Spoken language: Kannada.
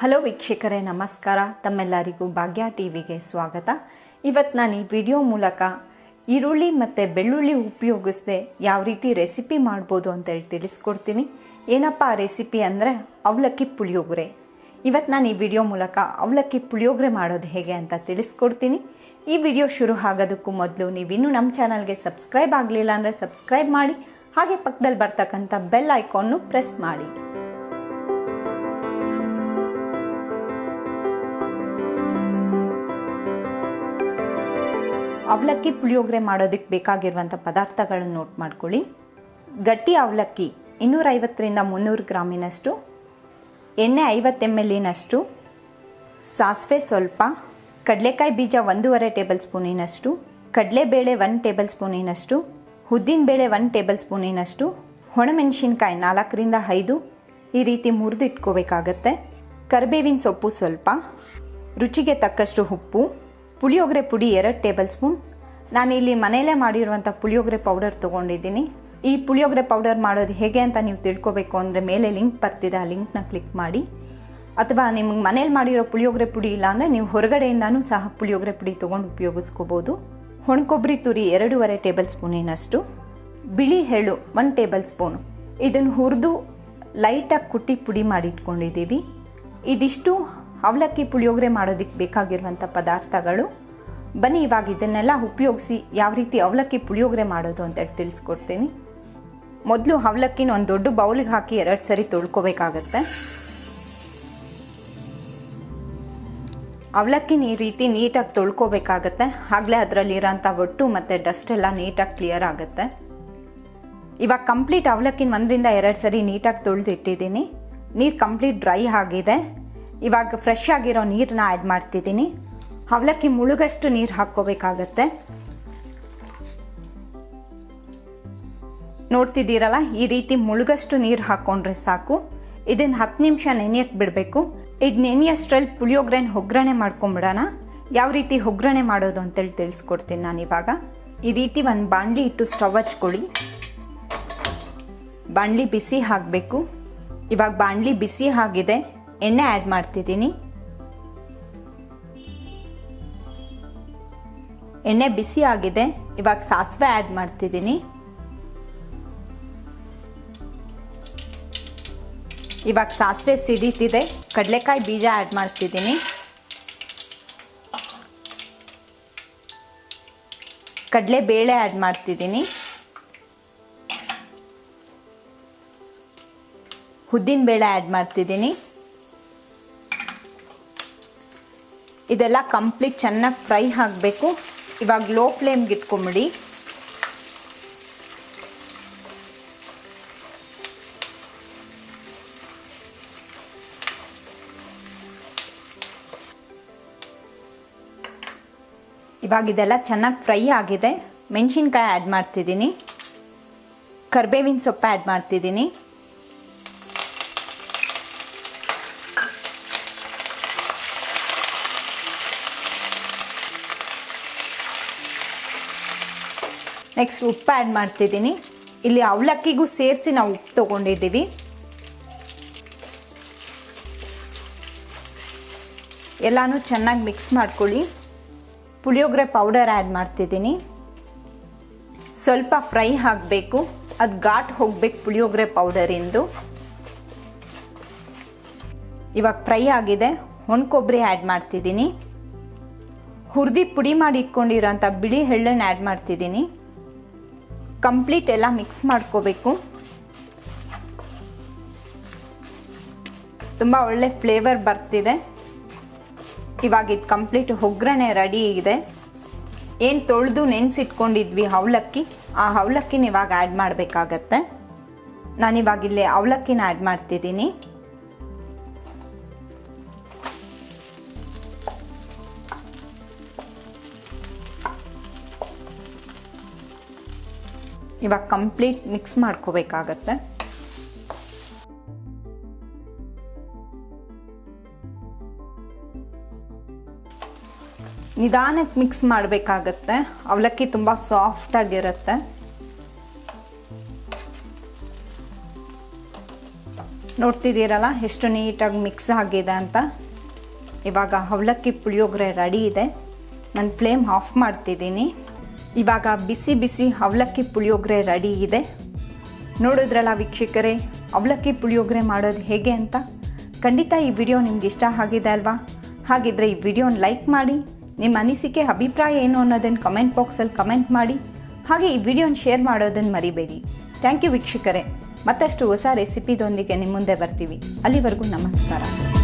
ಹಲೋ ವೀಕ್ಷಕರೇ, ನಮಸ್ಕಾರ. ತಮ್ಮೆಲ್ಲರಿಗೂ ಭಾಗ್ಯ ಟಿವಿಗೆ ಸ್ವಾಗತ. ಇವತ್ತು ನಾನು ಈ ವಿಡಿಯೋ ಮೂಲಕ ಈರುಳ್ಳಿ ಮತ್ತು ಬೆಳ್ಳುಳ್ಳಿ ಉಪಯೋಗಿಸದೆ ಯಾವ ರೀತಿ ರೆಸಿಪಿ ಮಾಡ್ಬೋದು ಅಂತೇಳಿ ತಿಳಿಸ್ಕೊಡ್ತೀನಿ. ಏನಪ್ಪ ಆ ರೆಸಿಪಿ ಅಂದರೆ ಅವಲಕ್ಕಿ ಪುಳಿಯೋಗರೆ. ಇವತ್ತು ನಾನು ಈ ವಿಡಿಯೋ ಮೂಲಕ ಅವಲಕ್ಕಿ ಪುಳಿಯೋಗರೆ ಮಾಡೋದು ಹೇಗೆ ಅಂತ ತಿಳಿಸ್ಕೊಡ್ತೀನಿ. ಈ ವಿಡಿಯೋ ಶುರು ಆಗೋದಕ್ಕೂ ಮೊದಲು ನೀವಿನ್ನೂ ನಮ್ಮ ಚಾನಲ್ಗೆ ಸಬ್ಸ್ಕ್ರೈಬ್ ಆಗಲಿಲ್ಲ ಅಂದರೆ ಸಬ್ಸ್ಕ್ರೈಬ್ ಮಾಡಿ, ಹಾಗೆ ಪಕ್ಕದಲ್ಲಿ ಬರ್ತಕ್ಕಂಥ ಬೆಲ್ ಐಕಾನ್ನು ಪ್ರೆಸ್ ಮಾಡಿ. ಅವಲಕ್ಕಿ ಪುಳಿಯೋಗರೆ ಮಾಡೋದಕ್ಕೆ ಬೇಕಾಗಿರುವಂಥ ಪದಾರ್ಥಗಳನ್ನು ನೋಟ್ ಮಾಡ್ಕೊಳ್ಳಿ. ಗಟ್ಟಿ ಅವಲಕ್ಕಿ ಇನ್ನೂರೈವತ್ತರಿಂದ ಮುನ್ನೂರು ಗ್ರಾಮಿನಷ್ಟು, ಎಣ್ಣೆ ಐವತ್ತು ಎಂ ಎಲ್ಲಿನಷ್ಟು ಸಾಸಿವೆ ಸ್ವಲ್ಪ, ಕಡಲೆಕಾಯಿ ಬೀಜ ಒಂದೂವರೆ ಟೇಬಲ್ ಸ್ಪೂನಿನಷ್ಟು, ಕಡಲೆಬೇಳೆ ಒನ್ ಟೇಬಲ್ ಸ್ಪೂನಿನಷ್ಟು ಉದ್ದಿನಬೇಳೆ ಒನ್ ಟೇಬಲ್ ಸ್ಪೂನಿನಷ್ಟು, ಒಣಮೆಣಸಿನ್ಕಾಯಿ ನಾಲ್ಕರಿಂದ ಐದು ಈ ರೀತಿ ಮುರಿದು ಇಟ್ಕೋಬೇಕಾಗತ್ತೆ. ಕರಿಬೇವಿನ ಸೊಪ್ಪು ಸ್ವಲ್ಪ, ರುಚಿಗೆ ತಕ್ಕಷ್ಟು ಉಪ್ಪು, ಪುಳಿಯೋಗರೆ ಪುಡಿ ಎರಡು ಟೇಬಲ್ ಸ್ಪೂನ್ ನಾನಿಲ್ಲಿ ಮನೆಯಲ್ಲೇ ಮಾಡಿರುವಂಥ ಪುಳಿಯೋಗರೆ ಪೌಡರ್ ತೊಗೊಂಡಿದ್ದೀನಿ. ಈ ಪುಳಿಯೋಗರೆ ಪೌಡರ್ ಮಾಡೋದು ಹೇಗೆ ಅಂತ ನೀವು ತಿಳ್ಕೊಬೇಕು ಅಂದರೆ ಮೇಲೆ ಲಿಂಕ್ ಬರ್ತಿದೆ, ಆ ಲಿಂಕ್ನ ಕ್ಲಿಕ್ ಮಾಡಿ. ಅಥವಾ ನಿಮ್ಗೆ ಮನೇಲಿ ಮಾಡಿರೋ ಪುಳಿಯೋಗರೆ ಪುಡಿ ಇಲ್ಲ ಅಂದರೆ ನೀವು ಹೊರಗಡೆಯಿಂದನೂ ಸಹ ಪುಳಿಯೋಗರೆ ಪುಡಿ ತೊಗೊಂಡು ಉಪಯೋಗಿಸ್ಕೋಬೋದು. ಒಣಕೊಬ್ಬರಿ ತುರಿ ಎರಡೂವರೆ ಟೇಬಲ್ ಸ್ಪೂನಿನಷ್ಟು. ಬಿಳಿ ಎಳ್ಳು ಒನ್ ಟೇಬಲ್ ಸ್ಪೂನು. ಇದನ್ನು ಹುರಿದು ಲೈಟಾಗಿ ಕುಟ್ಟಿ ಪುಡಿ ಮಾಡಿ ಇಟ್ಕೊಂಡಿದ್ದೀವಿ ಇದಿಷ್ಟು ಅವಲಕ್ಕಿ ಪುಳಿಯೋಗರೆ ಮಾಡೋದಕ್ಕೆ ಬೇಕಾಗಿರುವಂಥ ಪದಾರ್ಥಗಳು. ಬನ್ನಿ, ಇವಾಗ ಇದನ್ನೆಲ್ಲ ಉಪಯೋಗಿಸಿ ಯಾವ ರೀತಿ ಅವಲಕ್ಕಿ ಪುಳಿಯೋಗರೆ ಮಾಡೋದು ಅಂತ ಹೇಳಿ ತಿಳಿಸ್ಕೊಡ್ತೀನಿ. ಮೊದಲು ಅವಲಕ್ಕಿನ ಒಂದು ದೊಡ್ಡ ಬೌಲಿಗೆ ಹಾಕಿ ಎರಡು ಸರಿ ತೊಳ್ಕೊಬೇಕಾಗತ್ತೆ. ಅವಲಕ್ಕಿನ ಈ ರೀತಿ ನೀಟಾಗಿ ತೊಳ್ಕೊಬೇಕಾಗತ್ತೆ. ಆಗಲೇ ಅದರಲ್ಲಿರೋಂಥ ಒಟ್ಟು ಮತ್ತು ಡಸ್ಟ್ ಎಲ್ಲ ನೀಟಾಗಿ ಕ್ಲಿಯರ್ ಆಗುತ್ತೆ. ಇವಾಗ ಕಂಪ್ಲೀಟ್ ಅವಲಕ್ಕಿನ ಒಂದರಿಂದ ಎರಡು ಸರಿ ನೀಟಾಗಿ ತೊಳೆದಿಟ್ಟಿದ್ದೀನಿ. ನೀರು ಕಂಪ್ಲೀಟ್ ಡ್ರೈ ಆಗಿದೆ. ಇವಾಗ ಫ್ರೆಶ್ ಆಗಿರೋ ನೀರನ್ನ ಆ್ಯಡ್ ಮಾಡ್ತಿದ್ದೀನಿ. ಅವಲಕ್ಕಿ ಮುಳುಗಷ್ಟು ನೀರು ಹಾಕ್ಕೋಬೇಕಾಗತ್ತೆ. ನೋಡ್ತಿದ್ದೀರಲ್ಲ, ಈ ರೀತಿ ಮುಳುಗಷ್ಟು ನೀರು ಹಾಕ್ಕೊಂಡ್ರೆ ಸಾಕು. ಇದನ್ನು ಹತ್ತು ನಿಮಿಷ ನೆನೆಯಕ್ಕೆ ಬಿಡಬೇಕು. ಇದು ನೆನೆಯಷ್ಟರಲ್ಲಿ ಪುಳಿಯೋಗ್ರೆನ ಒಗ್ಗರಣೆ ಮಾಡ್ಕೊಂಬಿಡೋಣ. ಯಾವ ರೀತಿ ಒಗ್ಗರಣೆ ಮಾಡೋದು ಅಂತೇಳಿ ತಿಳಿಸ್ಕೊಡ್ತೀನಿ ನಾನು ಇವಾಗ. ಈ ರೀತಿ ಒಂದು ಬಾಣಲಿ ಇಟ್ಟು ಸ್ಟವ್ ಹಚ್ಕೊಳ್ಳಿ. ಬಾಣಲಿ ಬಿಸಿ ಹಾಕಬೇಕು. ಇವಾಗ ಬಾಣಲಿ ಬಿಸಿ ಆಗಿದೆ. ಎಣ್ಣೆ ಆ್ಯಡ್ ಮಾಡ್ತಿದ್ದೀನಿ. ಎಣ್ಣೆ ಬಿಸಿ ಆಗಿದೆ. ಇವಾಗ ಸಾಸಿವೆ ಆ್ಯಡ್ ಮಾಡ್ತಿದ್ದೀನಿ. ಇವಾಗ ಸಾಸಿವೆ ಸಿಡಿತಿದೆ. ಕಡಲೆಕಾಯಿ ಬೀಜ ಆ್ಯಡ್ ಮಾಡ್ತಿದ್ದೀನಿ. ಕಡಲೆ ಬೇಳೆ ಆ್ಯಡ್ ಮಾಡ್ತಿದ್ದೀನಿ. ಉದ್ದಿನ ಬೇಳೆ ಆ್ಯಡ್ ಮಾಡ್ತಿದ್ದೀನಿ. ಇದೆಲ್ಲ ಕಂಪ್ಲೀಟ್ ಚೆನ್ನಾಗಿ ಫ್ರೈ ಆಗಬೇಕು. ಇವಾಗ ಲೋ ಫ್ಲೇಮ್ಗೆ ಇಟ್ಕೊಂಬಿಡಿ. ಇವಾಗ ಇದೆಲ್ಲ ಚೆನ್ನಾಗಿ ಫ್ರೈ ಆಗಿದೆ. ಮೆಣಸಿನ್ಕಾಯಿ ಆ್ಯಡ್ ಮಾಡ್ತಿದ್ದೀನಿ. ಕರ್ಬೇವಿನ ಸೊಪ್ಪು ಆ್ಯಡ್ ಮಾಡ್ತಿದ್ದೀನಿ. ನೆಕ್ಸ್ಟ್ ಉಪ್ಪು ಆ್ಯಡ್ ಮಾಡ್ತಿದ್ದೀನಿ. ಇಲ್ಲಿ ಅವಲಕ್ಕಿಗೂ ಸೇರಿಸಿ ನಾವು ಉಪ್ಪು ತೊಗೊಂಡಿದ್ದೀವಿ. ಎಲ್ಲನೂ ಚೆನ್ನಾಗಿ ಮಿಕ್ಸ್ ಮಾಡ್ಕೊಳ್ಳಿ. ಪುಳಿಯೋಗರೆ ಪೌಡರ್ ಆ್ಯಡ್ ಮಾಡ್ತಿದ್ದೀನಿ. ಸ್ವಲ್ಪ ಫ್ರೈ ಹಾಕಬೇಕು. ಅದು ಘಾಟ್ ಹೋಗ್ಬೇಕು ಪುಳಿಯೋಗರೆ ಪೌಡರಿಂದು ಇವಾಗ ಫ್ರೈ ಆಗಿದೆ. ಒಣಕೊಬ್ಬರಿ ಆ್ಯಡ್ ಮಾಡ್ತಿದ್ದೀನಿ. ಹುರಿದಿ ಪುಡಿ ಮಾಡಿ ಇಟ್ಕೊಂಡಿರೋಂಥ ಬಿಳಿ ಎಳ್ಳನ್ನು ಆ್ಯಡ್ ಮಾಡ್ತಿದ್ದೀನಿ. ಕಂಪ್ಲೀಟ್ ಎಲ್ಲ ಮಿಕ್ಸ್ ಮಾಡ್ಕೋಬೇಕು. ತುಂಬ ಒಳ್ಳೆ ಫ್ಲೇವರ್ ಬರ್ತಿದೆ. ಇವಾಗ ಇದು ಕಂಪ್ಲೀಟ್ ಒಗ್ಗರಣೆ ರೆಡಿ ಇದೆ. ಏನು ತೊಳೆದು ನೆನೆಸಿಟ್ಕೊಂಡಿದ್ವಿ ಅವಲಕ್ಕಿ ಆ ಅವಲಕ್ಕಿನ ಇವಾಗ ಆ್ಯಡ್ ಮಾಡಬೇಕಾಗತ್ತೆ. ನಾನಿವಾಗ ಇಲ್ಲಿ ಅವಲಕ್ಕಿನ ಆ್ಯಡ್ ಮಾಡ್ತಿದ್ದೀನಿ. ಇವಾಗ ಕಂಪ್ಲೀಟ್ ಮಿಕ್ಸ್ ಮಾಡ್ಕೋಬೇಕಾಗತ್ತೆ. ನಿಧಾನಕ್ಕೆ ಮಿಕ್ಸ್ ಮಾಡಬೇಕಾಗತ್ತೆ. ಅವಲಕ್ಕಿ ತುಂಬ ಸಾಫ್ಟ್ ಆಗಿರುತ್ತೆ. ನೋಡ್ತಿದ್ದೀರಲ್ಲ ಎಷ್ಟು ನೀಟಾಗಿ ಮಿಕ್ಸ್ ಆಗಿದೆ ಅಂತ. ಇವಾಗ ಅವಲಕ್ಕಿ ಪುಳಿಯೋಗರೆ ರೆಡಿ ಇದೆ. ನಾನು ಫ್ಲೇಮ್ ಆಫ್ ಮಾಡ್ತಿದ್ದೀನಿ. ಇವಾಗ ಬಿಸಿ ಬಿಸಿ ಅವಲಕ್ಕಿ ಪುಳಿಯೋಗರೆ ರೆಡಿ ಇದೆ. ನೋಡಿದ್ರಲ್ಲ ವೀಕ್ಷಕರೇ, ಅವಲಕ್ಕಿ ಪುಳಿಯೋಗರೆ ಮಾಡೋದು ಹೇಗೆ ಅಂತ? ಖಂಡಿತ ಈ ವಿಡಿಯೋ ನಿಮ್ಗೆ ಇಷ್ಟ ಆಗಿದೆ ಅಲ್ವಾ? ಹಾಗಿದ್ರೆ ಈ ವಿಡಿಯೋನ ಲೈಕ್ ಮಾಡಿ, ನಿಮ್ಮ ಅನಿಸಿಕೆ, ಅಭಿಪ್ರಾಯ ಏನು ಅನ್ನೋದನ್ನು ಕಮೆಂಟ್ ಬಾಕ್ಸಲ್ಲಿ ಕಮೆಂಟ್ ಮಾಡಿ, ಹಾಗೆ ಈ ವಿಡಿಯೋನ ಶೇರ್ ಮಾಡೋದನ್ನು ಮರಿಬೇಡಿ. ಥ್ಯಾಂಕ್ ಯು ವೀಕ್ಷಕರೇ. ಮತ್ತಷ್ಟು ಹೊಸ ರೆಸಿಪಿದೊಂದಿಗೆ ನಿಮ್ಮ ಮುಂದೆ ಬರ್ತೀವಿ. ಅಲ್ಲಿವರೆಗೂ ನಮಸ್ಕಾರ.